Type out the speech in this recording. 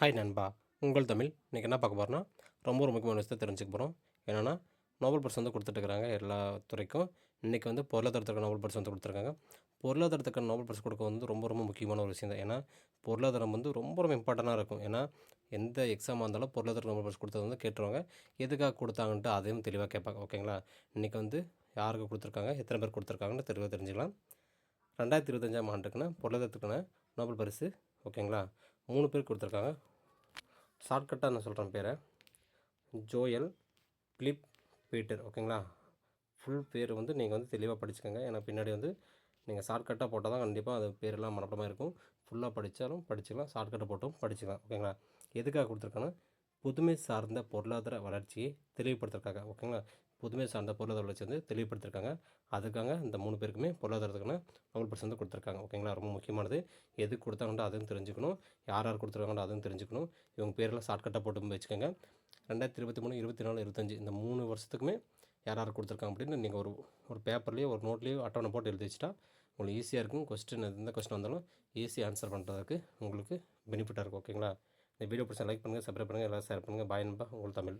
Hi நண்பா. உங்கள் தமிழ். இன்றைக்கி என்ன பார்க்க போகிறோன்னா ரொம்ப ஒரு முக்கியமான விஷயத்தை தெரிஞ்சுக்க போகிறோம் என்னென்னா நோபல் பரிசு வந்து கொடுத்துட்ருக்காங்க எல்லா துறைக்கும். இன்றைக்கி வந்து பொருளாதாரத்துக்கு நோபல் பரிசு வந்து கொடுத்துருக்காங்க. பொருளாதாரத்துக்கு நோபல் பரிசு கொடுக்க வந்து ரொம்ப ரொம்ப முக்கியமான ஒரு விஷயம் தான். ஏன்னா பொருளாதாரம் வந்து ரொம்ப ரொம்ப இம்பார்ட்டண்ட்டாக இருக்கும். ஏன்னா எந்த எக்ஸாமாக இருந்தாலும் பொருளாதார நோபல் பரிசு கொடுத்தது வந்து கேட்டுருவாங்க. எதுக்காக கொடுத்தாங்கன்ட்டு அதையும் தெளிவாக கேட்பாங்க. ஓகேங்களா இன்றைக்கி வந்து யாருக்கு கொடுத்துருக்காங்க? எத்தனை பேர் கொடுத்துருக்காங்கன்னு தெளிவாக தெரிஞ்சுக்கலாம். ரெண்டாயிரத்தி இருபத்தஞ்சாம் ஆண்டுக்குன்னு பொருளாதாரத்துக்கான நோபல் பரிசு. ஓகேங்களா மூணு பேர் கொடுத்துருக்காங்க. ஷார்ட்கட்டாக நான் சொல்கிறேன் பேரை. ஜோயல் பிலிப் பீட்டர் ஓகேங்களா? ஃபுல் பேர் வந்து நீங்கள் வந்து தெளிவாக படிச்சுக்கோங்க. ஏன்னா பின்னாடி வந்து நீங்கள் ஷார்ட்கட்டாக போட்டால் தான் கண்டிப்பாக அது பேரெல்லாம் மனப்படமாக இருக்கும். ஃபுல்லாக படித்தாலும் படிச்சுக்கலாம் ஷார்ட்கட்டை போட்டும் படிச்சுக்கலாம் ஓகேங்களா? எதுக்காக கொடுத்துருக்காங்கன்னா புதுமை சார்ந்த பொருளாதார வளர்ச்சியை தெளிவுபடுத்திருக்காங்க ஓகேங்களா? புதுமை சார்ந்த பொருளாதார வளர்ச்சி வந்து தெளிவுபடுத்திருக்காங்க. அதுக்காக இந்த மூணு பேருக்குமே பொருளாதாரத்துக்கான நோபல் பரிசு வந்து கொடுத்துருக்காங்க. ஓகேங்களா? ரொம்ப முக்கியமானது. எதுக்கு கொடுத்தாங்கன்ற அதுவும் தெரிஞ்சுக்கணும். யார் யார் கொடுத்துருக்காங்கன்ற அதுவும் தெரிஞ்சுக்கணும். இவங்க பேரெல்லாம் ஷார்ட்கட்டாக போட்டு வச்சுக்கோங்க. ரெண்டாயிரத்தி இருபத்தி மூணு இருபத்தி நாலு இருபத்தஞ்சி இந்த மூணு வருஷத்துக்குமே யார் யார் கொடுத்துருக்காங்க அப்படின்னு நீங்கள் ஒரு ஒரு பேப்பர்லேயோ ஒரு நோட்லேயோ அட்டவணை போட்டு எழுதி வச்சுட்டா உங்களுக்கு ஈஸியாக இருக்கும். கொஸ்டின் எந்த கொஸ்டின் வந்தாலும் ஈஸியாக ஆன்சர் பண்ணுறதுக்கு உங்களுக்கு பெனிஃபிட்டாக இருக்கும். ஓகேங்களா? இந்த வீடியோ பிடிச்சா லைக் பண்ணுங்கள் சப்ஸ்கிரைப் பண்ணுங்கள் எல்லாம் ஷேர் பண்ணுங்கள் பாய் நண்பா. உங்கள் தமிழ்.